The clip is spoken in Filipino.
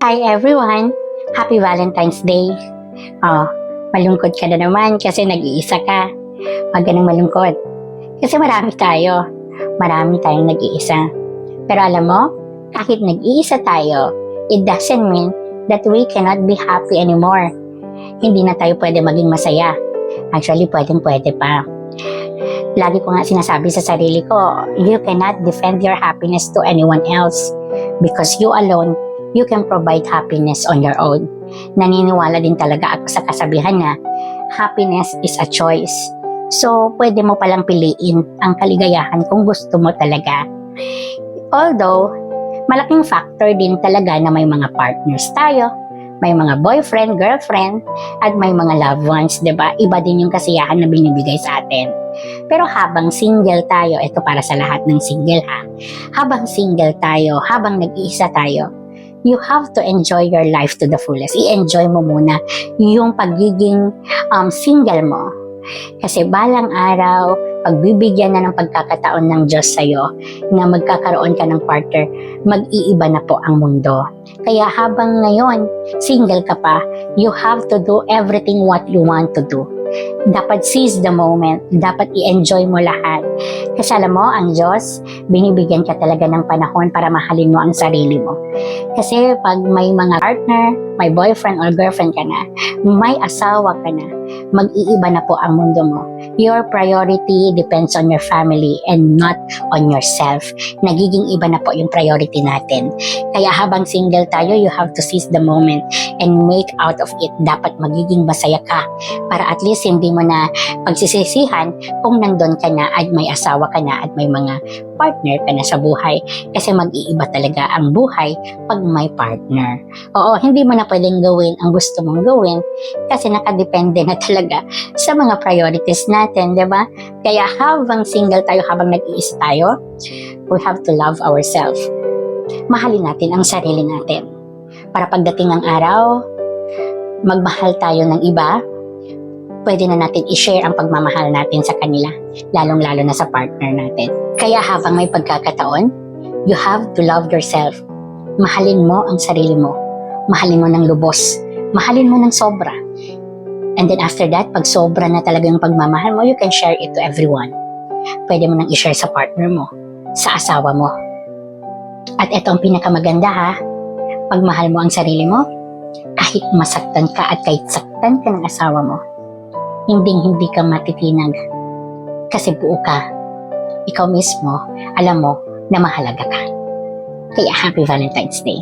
Hi everyone! Happy Valentine's Day! Oh, malungkot ka na naman kasi nag-iisa ka. Huwag ka malungkot. Kasi marami tayo. Marami tayong nag-iisa. Pero alam mo, kahit nag-iisa tayo, it doesn't mean that we cannot be happy anymore. Hindi na tayo pwede maging masaya. Actually, pwedeng pwede pa. Lagi ko nga sinasabi sa sarili ko, you cannot defend your happiness to anyone else because you alone you can provide happiness on your own. Naniniwala din talaga ako sa kasabihan na happiness is a choice. So, pwede mo palang piliin ang kaligayahan kung gusto mo talaga. Although, malaking factor din talaga na may mga partners tayo, may mga boyfriend, girlfriend, at may mga loved ones, ba? Iba din yung kasiyahan na binibigay sa atin. Pero habang single tayo, ito para sa lahat ng single ha. Habang single tayo, habang nag-iisa tayo, you have to enjoy your life to the fullest. I-enjoy mo muna yung pagiging um, single mo. Kasi balang araw, pagbibigyan na ng pagkakataon ng Diyos sa'yo na magkakaroon ka ng partner, mag-iiba na po ang mundo. Kaya habang ngayon, single ka pa, you have to do everything what you want to do. Dapat seize the moment. Dapat i-enjoy mo lahat. Kasi alam mo, ang Diyos, binibigyan ka talaga ng panahon para mahalin mo ang sarili mo. Kasi pag may mga partner, may boyfriend or girlfriend ka na, may asawa ka na, mag-iiba na po ang mundo mo. Your priority depends on your family and not on yourself. Nagiging iba na po yung priority natin. Kaya habang single tayo, you have to seize the moment and make out of it. Dapat magiging masaya ka para at least hindi mo na pagsisisihan kung nandun ka na at may asawa ka na at may mga partner ka na sa buhay. Kasi mag-iiba talaga ang buhay pag may partner. Oo, hindi mo na pwedeng gawin ang gusto mong gawin kasi nakadepende na talaga sa mga priorities natin, di ba? Kaya habang single tayo, habang nag-iisa tayo, we have to love ourselves. Mahalin natin ang sarili natin. Para pagdating ng araw, magmahal tayo ng iba, pwede na natin i-share ang pagmamahal natin sa kanila, lalong-lalo na sa partner natin. Kaya habang may pagkakataon, you have to love yourself. Mahalin mo ang sarili mo. Mahalin mo ng lubos. Mahalin mo ng sobra. And then after that, pag sobra na talaga yung pagmamahal mo, you can share it to everyone. Pwede mo nang i-share sa partner mo, sa asawa mo. At ito ang pinakamaganda ha, pag mahal mo ang sarili mo, kahit masaktan ka at kahit saktan ka ng asawa mo, hindi hindi ka matitinag. Kasi buo ka. Ikaw mismo, alam mo na mahalaga ka. Kaya happy Valentine's Day.